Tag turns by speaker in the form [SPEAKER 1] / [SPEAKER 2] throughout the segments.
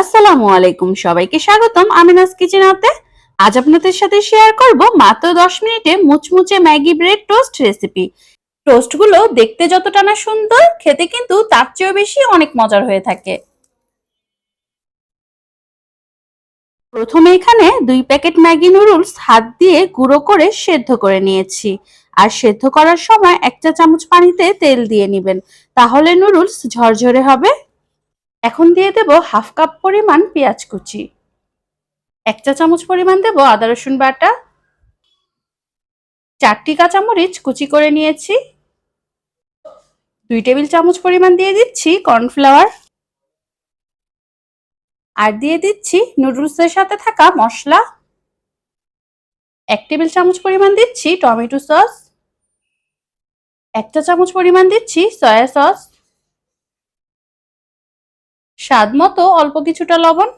[SPEAKER 1] আসসালামু আলাইকুম, সবাইকে স্বাগতম আমিনাস কিচেনাতে আজ আপনাদের সাথে শেয়ার করব মাত্র দশ মিনিটে মুচমুচে ম্যাগি ব্রেড টোস্ট রেসিপি টোস্টগুলো দেখতে যতটা না সুন্দর, খেতে কিন্তু তার চেয়েও বেশি অনেক মজার হয়ে থাকে। প্রথমে এখানে দুই প্যাকেট ম্যাগি নুডলস হাত দিয়ে গুঁড়ো করে সেদ্ধ করে নিয়েছি। আর সেদ্ধ করার সময় এক চা চামচ পানিতে তেল দিয়ে নেবেন। তাহলে নুডলস ঝরঝরে হবে। এখন দিয়ে দেব হাফ কাপ পরিমাণ পেঁয়াজ কুচি। এক চা চামচ পরিমাণ দেব আদা, রসুন বাটা। চারটি কাঁচামরিচ কুচি করে নিয়েছি। দুই টেবিল চামচ পরিমাণ দিয়ে দিচ্ছি কর্নফ্লাওয়ার। আর দিয়ে দিচ্ছি নুডলসের সাথে থাকা মশলা। এক টেবিল চামচ পরিমাণ দিচ্ছি টমেটো সস। এক চা চামচ পরিমাণ দিচ্ছি সয়া সস। স্বাদ মতো অল্প কিছুটা লবণ,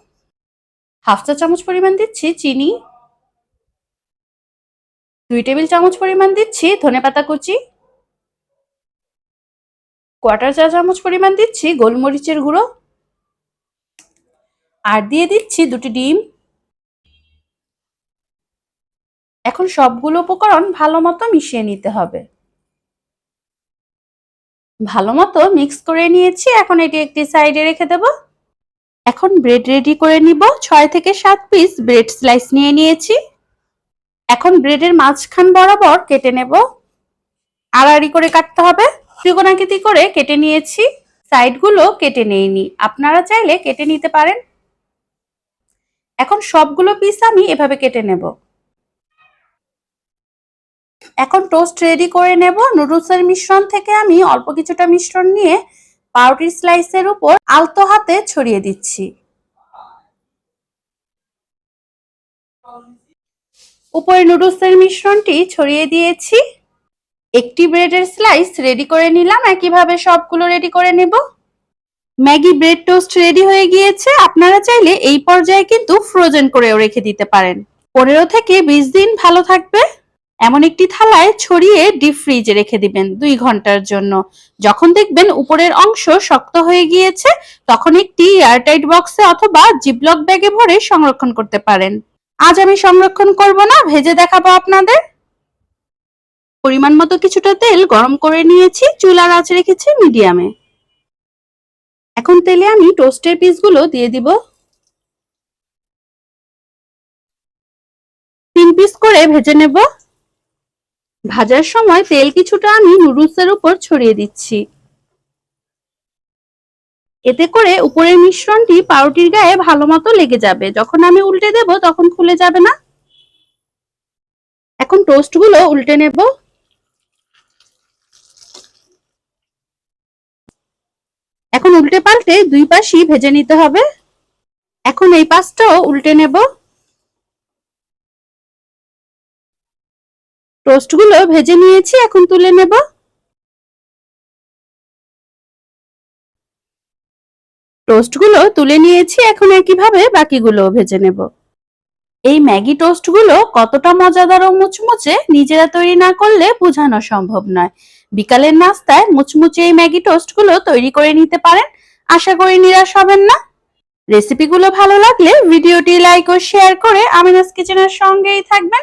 [SPEAKER 1] হাফ চা চামচ পরিমাণ দিচ্ছি চিনি, দুই টেবিল চামচ পরিমাণ দিচ্ছি ধনেপাতা কুচি, কোয়ার্টার চা চামচ পরিমাণ দিচ্ছি গোলমরিচের গুঁড়ো, আর দিয়ে দিচ্ছি দুটি ডিম। এখন সবগুলো উপকরণ ভালো মতো মিশিয়ে নিতে হবে। ভালো মতো মিক্স করে নিয়েছি, এখন এটি একটি সাইডে রেখে দেব। এখন ব্রেড রেডি করে নিব, ছয় থেকে সাত পিস ব্রেড স্লাইস নিয়ে নিয়েছি। এখন ব্রেডের মাঝখান বরাবর কেটে নেব। আড়াআড়ি করে কাটতে হবে, ত্রিকোণাকৃতি করে কেটে নিয়েছি। সাইডগুলো কেটে নেইনি, আপনারা চাইলে কেটে নিতে পারেন। এখন সবগুলো পিস আমি এভাবে কেটে নেব। এখন টোস্ট রেডি করে নেব। নুডলসের মিশ্রণ থেকে আমি অল্প কিছুটা মিশ্রণ নিয়ে পাউরুটির স্লাইসের উপর আলতো হাতে ছড়িয়ে দিচ্ছি। উপরে নুডলসের মিশ্রণটি ছড়িয়ে দিয়েছি। একটি ব্রেডের স্লাইস রেডি করে নিলাম। একইভাবে সবগুলো রেডি করে নেব। ম্যাগি ব্রেড টোস্ট রেডি হয়ে গিয়েছে। আপনারা চাইলে এই পর্যায়ে কিন্তু ফ্রোজেন করেও রেখে দিতে পারেন। পনেরো থেকে বিশ দিন ভালো থাকবে। এমন একটি থালায় ছড়িয়ে ডিপ ফ্রিজে রেখে দিবেন দুই ঘণ্টার জন্য। যখন দেখবেন উপরের অংশ শক্ত হয়ে গিয়েছে, তখন একটি এয়ারটাইট বক্সে অথবা জিপলক ব্যাগে ভরে সংরক্ষণ করতে পারেন। আজ আমি সংরক্ষণ করব না, ভেজে দেখাবো আপনাদের। পরিমাণ মতো কিছুটা তেল গরম করে নিয়েছি চুলার আঁচ রেখেছি মিডিয়ামে। এখন তেলে আমি টোস্টের পিসগুলো দিয়ে দিব। তিন পিস করে ভেজে নেব। ভাজার সময় তেল কিছুটা আমি নুডলসের উপর ছড়িয়ে দিচ্ছি। এতে করে উপরের মিশ্রণটি পাউরুটির গায়ে ভালো মতো লেগে যাবে। যখন আমি উল্টে দেব, তখন খুলে যাবে না। এখন টোস্টগুলো উল্টে নেব। এখন উল্টে পাল্টে দুই পাশই ভেজে নিতে হবে। এখন এই পাশটাও উল্টে নেব। টোস্টগুলো ভেজে নিয়েছি, এখন তুলে নেব। টোস্টগুলো তুলে নিয়েছি, এখন একইভাবে বাকিগুলো ভেজে নেব। এই ম্যাগি টোস্টগুলো কতটা মজাদার ও মুচমুচে নিজেরা তৈরি না করলে বোঝানো সম্ভব নয়। বিকালের নাস্তায় মুচমুচে এই ম্যাগি টোস্টগুলো তৈরি করে নিতে পারেন। আশা করি নিরাশ হবেন না। রেসিপিগুলো ভালো লাগলে ভিডিওটি লাইক ও শেয়ার করে আমিনাস কিচেনের সঙ্গেই থাকবেন।